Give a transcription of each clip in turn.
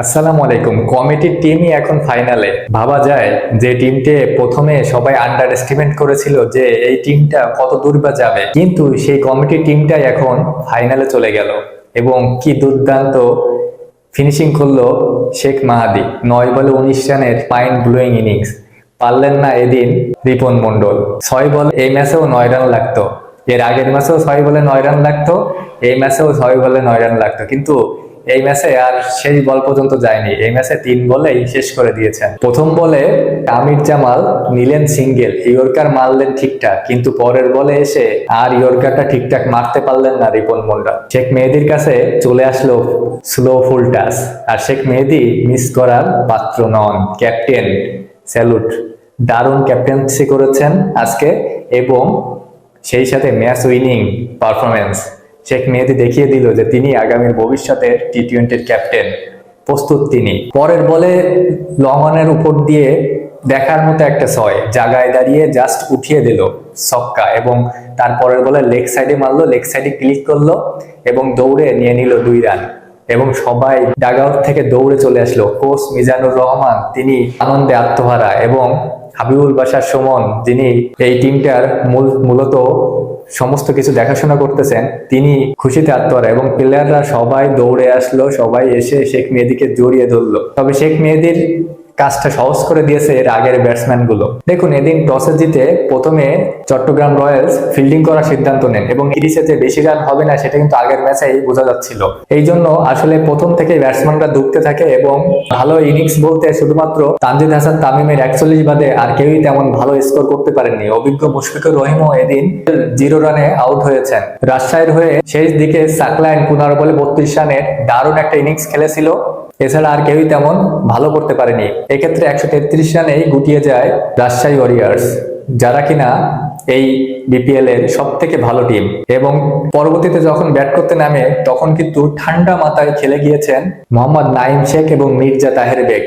আসসালামু আলাইকুম। কমিটির টিমই এখন ফাইনালে ভাবা যায় যে টিমটে প্রথমে সবাই আন্ডার এস্টিমেট করেছিল যে এই টিমটা কত দূর বা যাবে। কিন্তু সেই কমিটির টিমটাই এখন ফাইনালে চলে গেল। এবং কি দুর্দান্ত ফিনিশিং করল শেখ মাহাদি। নয় বলে উনিশ রানের পাইন ব্লুইং ইনিংস পারলেন না এদিন রিপন মন্ডল ছয় বল, এই ম্যাচেও নয় রান লাগতো। এর আগের ম্যাচেও ছয় বলে নয় রান লাগতো, এই ম্যাচেও ছয় বলে নয় রান লাগতো। কিন্তু এই ম্যাচে আর শেষ বল পর্যন্ত যায়নি। এই ম্যাচে তিন বলেই শেষ করে দিয়েছেন। প্রথম বলে আমির জামাল নিলেন সিঙ্গেল, ইয়র্কার মারলেন ঠিকঠাক, কিন্তু পরের বলে এসে আর ইয়র্কারটা ঠিকঠাক মারতে পারলেন না রিপন মন্ডল শেখ মেহেদির কাছে চলে আসলো স্লো ফুল টাচ আর শেখ মেহেদি মিস করার পাত্র নন। Captain, salute. দারুণ ক্যাপ্টেন্সি করেছেন আজকে, এবং সেই সাথে match winning performance Sheikh Mehedi দেখিয়ে দিল যে তিনি আগামীর ভবিষ্যতের টি টোয়েন্টির ক্যাপ্টেন। প্রস্তুত তিনি। পরের বলে লং অনের উপর দিয়ে দেখার মতো একটা ছয় জায়গায় দাঁড়িয়ে জাস্ট উঠিয়ে দিল ছক্কা এবং তারপরের বলে লেগ সাইডে মারলো, লেগ সাইডে ক্লিক করল এবং দৌড়ে নিয়ে নিল দুই রান এবং সবাই ডাগআউট থেকে দৌড়ে চলে আসলো। কোচ মিজানুর রহমান, তিনি আনন্দে আত্মহারা এবং হাবিবুল বাসার সুমন যিনি এই টিমটার মূল, মূলত সমস্ত কিছু দেখাশোনা করতেছেন, তিনি খুশিতে আত্মহারা এবং প্লেয়াররা সবাই দৌড়ে আসলো, সবাই এসে শেখ মেহেদিকে জড়িয়ে ধরলো। তবে শেখ মেহেদির কাজটা সহজ করে দিয়েছে এর আগের ব্যাটসম্যানগুলো দেখুন, এদিন টসে জিতে প্রথমে চট্টগ্রাম রয়্যালস ফিল্ডিং করার সিদ্ধান্ত নেন এবং ইরিসে যে বেশি রান হবে না, সেটা কিন্তু আগের ম্যাচেই বোঝা যাচ্ছিল। এই জন্য আসলে প্রথম থেকে ব্যাটসম্যানরা ডুবতে থাকে এবং ভালো ইনিংস বলতে শুধুমাত্র তানজিদ হাসান তামিমের একচল্লিশ বাদে আর কেউই তেমন ভালো স্কোর করতে পারেননি। অভিজ্ঞ মুশফিকুর রহিমও এদিন জিরো রানে আউট হয়েছেন। রাজশাহীর হয়ে শেষ দিকে সাকলাইন পনেরো বলে বত্রিশ রানের দারুণ একটা ইনিংস খেলেছিল। এছাড়া আর কেউই তেমন ভালো করতে পারেনি। এক্ষেত্রে একশো তেত্রিশ রানেই গুটিয়ে যায় রাজশাহী ওয়ারিয়ার্স যারা কিনা এই বিপিএল এর সব থেকে ভালো টিম এবং পরবর্তীতে যখন ব্যাট করতে নামে, তখন কিন্তু ঠান্ডা মাথায় খেলে গিয়েছেন মোহাম্মদ নাইম শেখ এবং মির্জা তাহের বেগ।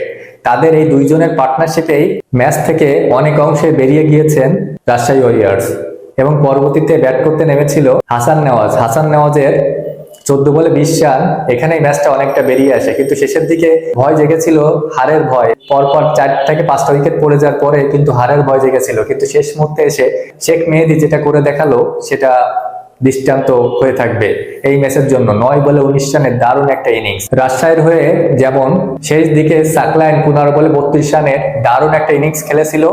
তাদের এই দুইজনের পার্টনারশিপেই ম্যাচ থেকে অনেক অংশে বেরিয়ে গিয়েছেন রাজশাহী ওয়ারিয়ার্স এবং পরবর্তীতে ব্যাট করতে নেমেছিল হাসান নেওয়াজ। হাসান নেওয়াজের চোদ্দ বলে বিশ রান, এখানেই ম্যাচটা অনেকটা বেরিয়ে আসে। কিন্তু শেষের দিকে ভয় জেগেছিল হারের ভয়। পরপর চার থেকে পাঁচটা উইকেট পড়ে যাওয়ার পরে কিন্তু হারের ভয় জেগেছিল। কিন্তু শেষ মুহূর্তে এসে শেখ মেহেদি যেটা করে দেখাল, সেটা দৃষ্টান্ত হয়ে থাকবে এই ম্যাচের জন্য। নয় বলে উনিশ রানের দারুণ একটা ইনিংস রাজশাহীর হয়ে যেমন শেষ দিকে সাকলাইন পনেরো বলে বত্রিশ রানের দারুণ একটা ইনিংস খেলেছিল।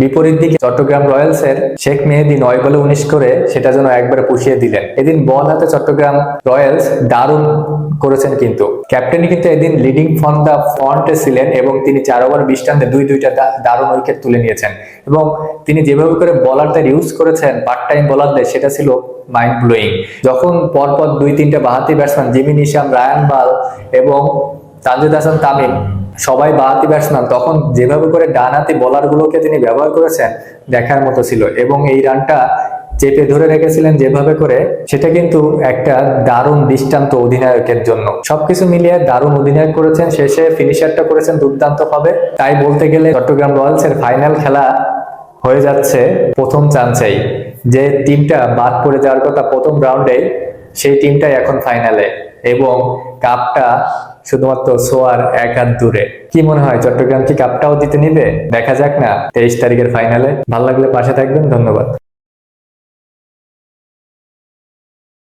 বিপরীত দিকে চট্টগ্রাম রয়্যালস এর শেখ মেহেদি নয় বলে উনিশ করে সেটা যেন একবারে পুষিয়ে দিলেন। এদিন বল হাতে চট্টগ্রাম রয়্যালস দারুণ করেছেন কিন্তু। ক্যাপ্টেনই কিন্তু এদিন লিডিং ফ্রম দ্য ফ্রন্টে ছিলেন এবং তিনি চার ওভার রানে দুই দুইটা দারুণ উইকেট তুলে নিয়েছেন। এবং তিনি যেভাবে করে বলারদের ইউজ করেছেন পার্ট টাইম বলারদের, সেটা ছিল মাইন্ড ব্লোয়িং যখন পরপর দুই তিনটা বাহাতি batsman Jimmy Neesham, Ryan Burl এবং তানজিদ হাসান তামিম সবাই বাহাতি ব্যাটসম্যান তখন যেভাবে করে ডানহাতি বলার গুলোকে তিনি ব্যবহার করেছেন দেখার মতো ছিল এবং এই রানটা চেপে ধরে রেখেছিলেন যেভাবে করে, সেটা কিন্তু একটা দারুণ দৃষ্টান্ত অধিনায়কের জন্য। সবকিছু মিলিয়ে দারুণ অধিনায়ক করেছেন, শেষে ফিনিশারটা করেছেন দুর্দান্ত ভাবে তাই বলতে গেলে চট্টগ্রাম রয়্যালস এর ফাইনাল খেলা হয়ে যাচ্ছে প্রথম চান্সেই। যে টিমটা বাদ পড়ে যাওয়ার কথা প্রথম রাউন্ডে সেই টিমটাই এখন ফাইনালে। এবং কাপটা শুধুমাত্র সোয়ার এক হাত দূরে। কি মনে হয়, চট্টগ্রাম কি কাপটাও দিতে নিবে? দেখা যাক না, তেইশ তারিখের ফাইনালে ভালো লাগলে পাশে থাকবেন, ধন্যবাদ।